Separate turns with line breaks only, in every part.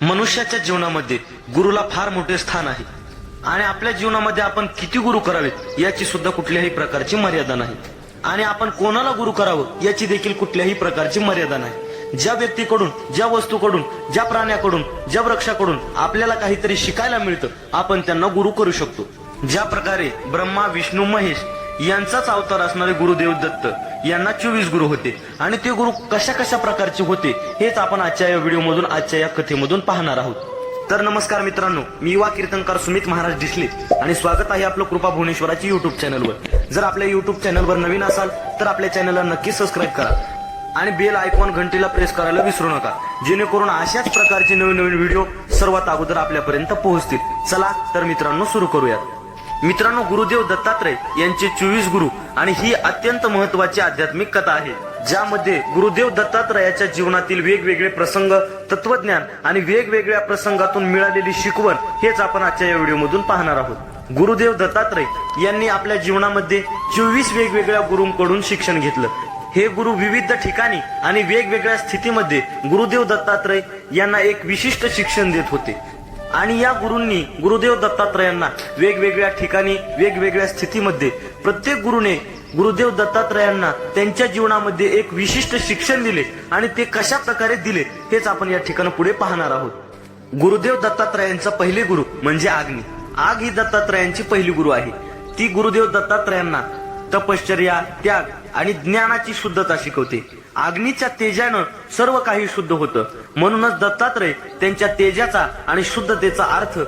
मनुष्याच्या जीवनामध्ये गुरुला फार मोठे स्थान आहे. आणि आपल्या जीवनामध्ये आपण किती गुरु करावेत याची सुद्धा कुठल्याही प्रकारची मर्यादा नाही. आणि आपण कोणाला गुरु करावं याची देखील कुठल्याही प्रकारची मर्यादा नाही. ज्या व्यक्तीकडून ज्या वस्तूकडून ज्या प्राण्याकडून ज्या वृक्षाकडून आपल्याला काहीतरी शिकायला मिळतं आपण त्यांना गुरु करू शकतो. ज्या प्रकारे ब्रह्मा विष्णू महेश यांचाच अवतार असणारे गुरुदेव दत्त यांना चोवीस गुरु होते. आणि ते गुरु कशा कशा प्रकारचे होते हेच आपण आजच्या या व्हिडिओमधून आजच्या या कथेमधून पाहणार आहोत. तर नमस्कार मित्रांनो मी युवा कीर्तनकार सुमित महाराज डिसले आणि स्वागत आहे आपलं कृपा भुवनेश्वराची युट्यूब चॅनलवर जर आपल्या युट्यूब चॅनलवर नवीन असाल तर आपल्या चॅनलला नक्की सबस्क्राईब करा आणि बेल आयकॉन घंटीला प्रेस करायला विसरू नका. जेणेकरून अशाच प्रकारचे नवीन नवीन व्हिडिओ सर्वात अगोदर आपल्यापर्यंत पोहोचतील. चला तर मित्रांनो सुरू करूयात. मित्रांनो गुरुदेव दत्तात्रय यांचे चोवीस गुरु आणि ही अत्यंत महत्वाची आध्यात्मिक कथा आहे ज्यामध्ये गुरुदेव दत्तात्रयाच्या जीवनातील वेगवेगळे प्रसंग तत्वज्ञान आणि वेगवेगळ्या प्रसंगातून मिळालेली शिकवण हेच आपण आजच्या या व्हिडिओमधून पाहणार आहोत. गुरुदेव दत्तात्रय यांनी आपल्या जीवनामध्ये चोवीस वेगवेगळ्या गुरूंकडून शिक्षण घेतलं. हे गुरु विविध ठिकाणी आणि वेगवेगळ्या स्थितीमध्ये गुरुदेव दत्तात्रय यांना एक विशिष्ट शिक्षण देत होते. आणि या गुरूंनी गुरुदेव दत्तात्रयांना वेगवेगळ्या ठिकाणी वेगवेगळ्या स्थितीमध्ये प्रत्येक गुरुने गुरुदेव दत्तात्रयांना त्यांच्या जीवनामध्ये एक विशिष्ट शिक्षण दिले आणि ते कशा प्रकारे दिले हेच आपण या ठिकाणी पुढे पाहणार आहोत. गुरुदेव दत्तात्रयांचा पहिले गुरु म्हणजे आग्नी. आग ही दत्तात्रयांची पहिली गुरु आहे. ती गुरुदेव दत्तात्रयांना तपश्चर्या त्याग आणि ज्ञानाची शुद्धता शिकवते. अग्नीच्या तेजानं सर्व काही शुद्ध होतं. म्हणूनच दत्तात्रय त्यांच्या तेजाचा आणि शुद्धतेचा अर्थ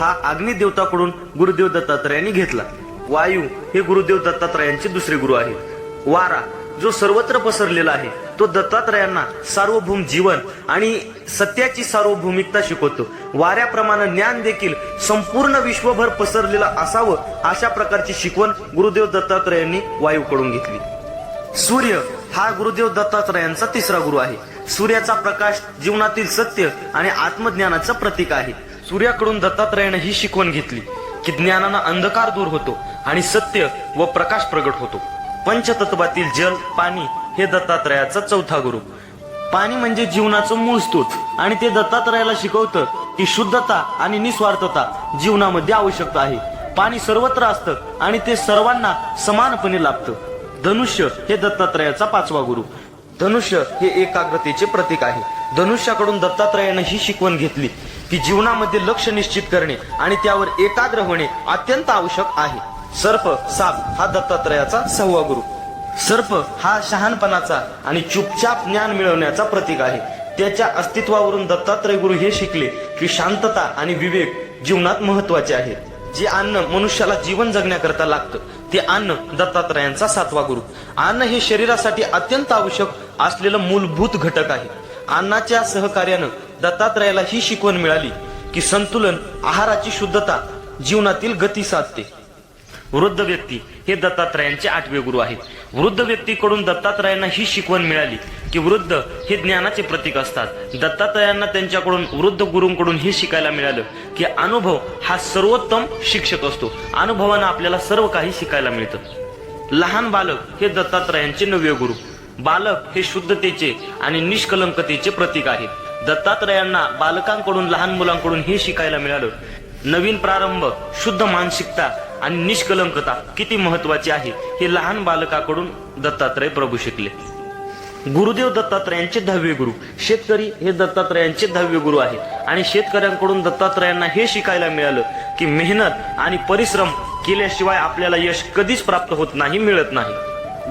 हा अग्निदेवताकडून गुरुदेव दत्तात्रयांनी घेतला. वायू हे गुरुदेव दत्तात्रयांचे दुसरे गुरु आहेत. वारा जो सर्वत्र पसरलेला आहे तो दत्तात्रयांना सार्वभौम जीवन आणि सत्याची सार्वभौमिकता शिकवतो. वाऱ्याप्रमाणे ज्ञान देखील संपूर्ण विश्वभर पसरलेलं असावं अशा प्रकारची शिकवण गुरुदेव दत्तात्रयांनी वायूकडून घेतली. सूर्य हा गुरुदेव दत्तात्रयांचा तिसरा गुरु आहे. सूर्याचा प्रकाश जीवनातील सत्य आणि आत्मज्ञानाचं प्रतीक आहे. सूर्याकडून दत्तात्रयानं ही शिकवण घेतली की ज्ञानानं अंधकार दूर होतो आणि सत्य व प्रकाश प्रगट होतो. पंचतत्वातील जल पाणी हे दत्तात्रयाचा चौथा गुरु. पाणी म्हणजे जीवनाचं मूळ स्त्रोत आणि ते दत्तात्रयाला शिकवतं की शुद्धता आणि निस्वार्थता जीवनामध्ये आवश्यकता आहे. पाणी सर्वत्र असतं आणि ते सर्वांना समानपणे लाभतं. धनुष्य हे दत्तात्रयाचा पाचवा गुरु. धनुष्य हे एकाग्रतेचे प्रतीक आहे. धनुष्याकडून दत्तात्रयानं ही शिकवण घेतली की जीवनामध्ये लक्ष निश्चित करणे आणि त्यावर एकाग्र होणे अत्यंत आवश्यक आहे. सर्प साप हा दत्तात्रयाचा सहावा गुरु. सर्प हा शहाणपणाचा आणि चुपचाप ज्ञान मिळवण्याचा प्रतीक आहे. त्याच्या अस्तित्वावरून दत्तात्रय गुरु हे शिकले की शांतता आणि विवेक जीवनात महत्त्वाचे आहे. जे अन्न मनुष्याला जीवन जगण्याकरता लागतं ते अन्न दत्तात्रयांचा सातवा गुरु. अन्न हे शरीरासाठी अत्यंत आवश्यक असलेलं मूलभूत घटक आहे. अन्नाच्या सहकार्यानं दत्तात्रयाला ही शिकवण मिळाली की संतुलन आहाराची शुद्धता जीवनातील गती साधते. वृद्ध व्यक्ती हे दत्तात्रयांचे आठवे गुरु आहेत. वृद्ध व्यक्तीकडून दत्तात्रयांना ही शिकवण मिळाली की वृद्ध हे ज्ञानाचे प्रतीक असतात. दत्तात्रयांना त्यांच्याकडून वृद्ध गुरूंकडून हे शिकायला मिळालं की अनुभव हा सर्वोत्तम शिक्षक असतो. अनुभवानं आपल्याला सर्व काही शिकायला मिळतं. लहान बालक हे दत्तात्रयांचे नवे गुरु. बालक हे शुद्धतेचे आणि निष्कलंकतेचे प्रतीक आहे. दत्तात्रयांना बालकांकडून लहान मुलांकडून हे शिकायला मिळालं. नवीन प्रारंभ शुद्ध मानसिकता आणि निष्कलंकता किती महत्वाची आहे हे लहान बालकाकडून दत्तात्रय प्रभू शिकले. गुरुदेव दत्तात्रयांचे दहावे गुरु. शेतकरी हे दत्तात्रयांचे दहावे गुरु आहेत. आणि शेतकऱ्यांकडून दत्तात्रयांना हे शिकायला मिळालं की मेहनत आणि परिश्रम केल्याशिवाय आपल्याला यश कधीच प्राप्त होत नाही मिळत नाही.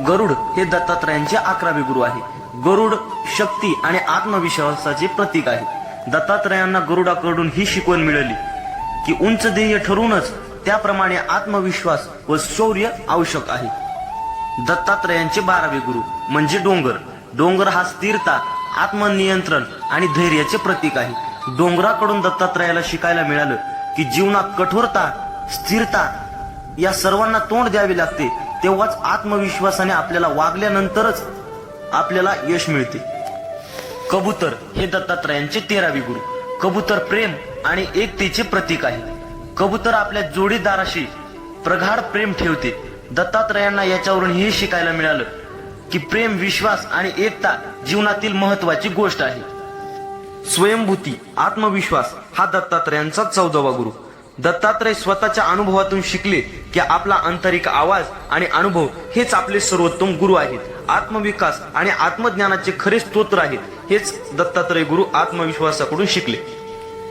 गरुड हे दत्तात्रयांचे अकरावे गुरु आहे. गरुड शक्ती आणि आत्मविश्वासाचे प्रतीक आहे. दत्तात्रयांना गरुडाकडून ही शिकवण मिळाली की उंच ध्येय ठरूनच त्याप्रमाणे आत्मविश्वास व शौर्य आवश्यक आहे. दत्तात्रयांचे बारावे गुरु म्हणजे डोंगर. डोंगर हा स्थिरता आत्मनियंत्रण आणि धैर्याचे प्रतीक आहे. डोंगराकडून दत्तात्रयाला शिकायला मिळालं की जीवनात कठोरता स्थिरता या सर्वांना तोंड द्यावे लागते तेव्हाच आत्मविश्वासाने आपल्याला वागल्यानंतरच आपल्याला यश मिळते. कबूतर हे दत्तात्रयांचे तेरावी गुरु. कबूतर प्रेम आणि एकतेचे प्रतीक आहे. कबूतर आपल्या जोडीदाराशी प्रगाढ प्रेम ठेवते. दत्तात्रयांना याच्यावरून हे शिकायला मिळालं की प्रेम विश्वास आणि एकता जीवनातील महत्वाची गोष्ट आहे. स्वयंभूती आत्मविश्वास हा दत्तात्रयांचा चौदावा गुरु. दत्तात्रय स्वतःच्या अनुभवातून शिकले की आपला आंतरिक आवाज आणि अनुभव हेच आपले सर्वोत्तम गुरु आहेत. आत्मविकास आणि आत्मज्ञानाचे खरे स्तोत्र आहेत हेच दत्तात्रय गुरु आत्मविश्वासाकडून शिकले.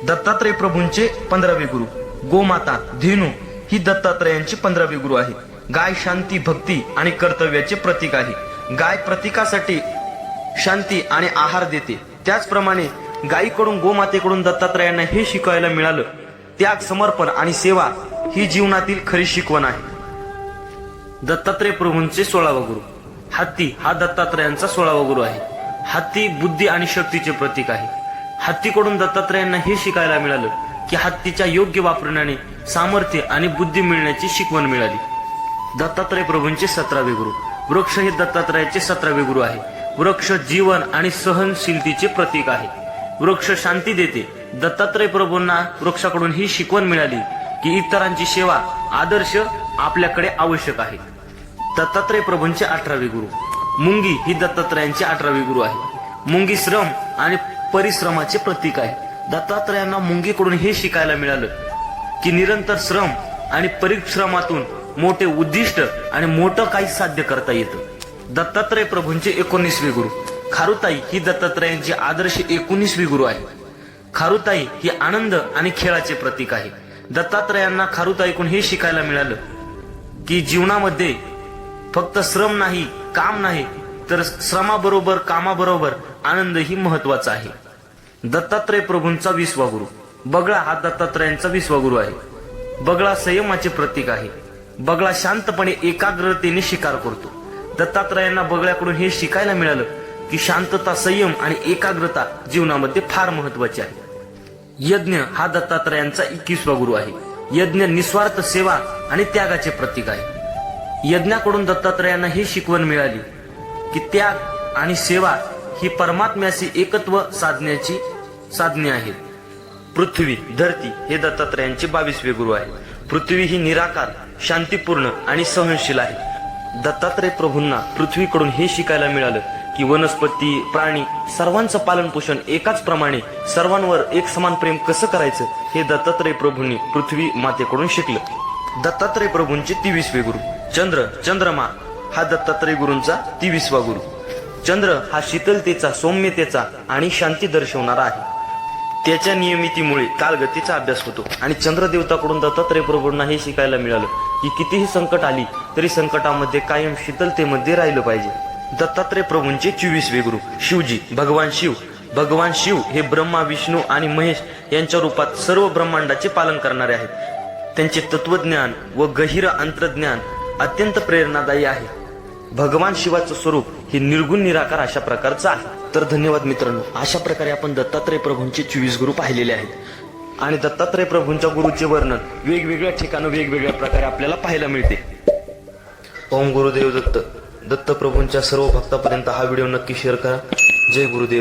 दत्तात्रय प्रभूंचे पंधरावे गुरु गोमाता धेनू ही दत्तात्रयांची पंधरावे गुरु आहे गाय शांती भक्ती आणि कर्तव्याचे प्रतीक आहे. गाय प्रतीकासाठी शांती आणि आहार देते. त्याचप्रमाणे गायीकडून गोमातेकडून दत्तात्रयांना हे शिकायला मिळालं. त्याग समर्पण आणि सेवा ही जीवनातील खरी शिकवण आहे. दत्तात्रय प्रभूंचे सोळावा गुरु. हत्ती हा दत्तात्रयांचा सोळावा गुरु आहे. हत्ती बुद्धी आणि शक्तीचे प्रतीक आहे. हत्तीकडून दत्तात्रयांना हे शिकायला मिळालं की हत्तीच्या योग्य वापरण्याने सामर्थ्य आणि बुद्धी मिळण्याची शिकवण मिळाली. दत्तात्रय प्रभूंचे सतरावे गुरु. वृक्ष हे दत्तात्रयाचे सतरावे गुरु आहे. वृक्ष जीवन आणि सहनशीलतेचे प्रतीक आहे. वृक्ष शांती देते. दत्तात्रय प्रभूंना वृक्षाकडून ही शिकवण मिळाली की इतरांची सेवा आदर्श आपल्याकडे आवश्यक आहे. दत्तात्रय प्रभूंचे अठरावे गुरु. मुंगी ही दत्तात्रयांची अठरावी गुरु आहे. मुंगी श्रम आणि परिश्रमाचे प्रतीक आहे. दत्तात्रयांना मुंगीकडून हे शिकायला मिळालं की निरंतर श्रम आणि परिश्रमातून मोठे उद्दिष्ट आणि मोठं काही साध्य करता येतं. दत्तात्रय प्रभूंचे एकोणीसवी गुरु. खारुताई ही दत्तात्रयांची आदर्श एकोणीसवी गुरु आहे. खारुताई ही आनंद आणि खेळाचे प्रतीक आहे. दत्तात्रयांना खारुताईकडून हे शिकायला मिळालं की जीवनामध्ये फक्त श्रम नाही काम नाही तर श्रमाबरोबर कामाबरोबर आनंद ही महत्त्वाचा आहे. दत्तात्रय प्रभूंचा विश्वागुरु. बगळा हा दत्तात्रयांचा विश्वागुरु आहे. बगळा संयमाचे प्रतीक आहे. बगळा शांतपणे एकाग्रतेने शिकार करतो. दत्तात्रयांना बगळ्याकडून हे शिकायला मिळालं की शांतता संयम आणि एकाग्रता जीवनामध्ये फार महत्वाची आहे. यज्ञ हा दत्तात्रयांचा एकवीसवा गुरु आहे. यज्ञ निस्वार्थ सेवा आणि त्यागाचे प्रतीक आहे. यज्ञाकडून दत्तात्रयांना ही शिकवण मिळाली की त्याग आणि सेवा ही परमात्म्याशी एकत्व साधण्याची साधने आहेत. पृथ्वी धरती हे दत्तात्रयांचे बावीसवे गुरु आहे पृथ्वी ही निराकार शांतीपूर्ण आणि सहनशील आहे. दत्तात्रय प्रभूंना पृथ्वीकडून हे शिकायला मिळालं की वनस्पती प्राणी सर्वांचं पालन पोषण एकाच प्रमाणे सर्वांवर एक समान प्रेम कसं करायचं हे दत्तात्रय प्रभूंनी पृथ्वी मातेकडून शिकलं. दत्तात्रय प्रभूंचे तेविसवे गुरु. चंद्र चंद्रमा हा दत्तात्रय गुरूंचा तेविसवा गुरु. चंद्र हा शीतलतेचा सौम्यतेचा आणि शांती दर्शवणारा आहे. त्याच्या नियमितीमुळे कालगतीचा अभ्यास होतो आणि चंद्रदेवताकडून दत्तात्रय प्रभूंना हे शिकायला मिळालं की कितीही संकट आली तरी संकटामध्ये कायम शीतलतेमध्ये राहिलं पाहिजे. दत्तात्रय प्रभूंचे चोवीसवे गुरु शिवजी भगवान शिव. भगवान शिव हे ब्रह्मा विष्णू आणि महेश यांच्या रूपात सर्व ब्रह्मांडाचे पालन करणारे आहेत. त्यांचे तत्वज्ञान व गहिर अंतर्ज्ञान अत्यंत प्रेरणादायी आहे. भगवान शिवाचं स्वरूप हे निर्गुण निराकार अशा प्रकारचं आहे. तर धन्यवाद मित्रांनो अशा प्रकारे आपण दत्तात्रय प्रभूंचे चोवीस गुरु पाहिलेले आहेत. आणि दत्तात्रय प्रभूंच्या गुरुचे वर्णन वेगवेगळ्या ठिकाणी वेगवेगळ्या प्रकारे आपल्याला पाहायला मिळते. ओम गुरुदेव दत्त. दत्त प्रभूंच्या सर्व भक्तापर्यंत हा व्हिडिओ नक्की शेअर करा. जय गुरुदेव.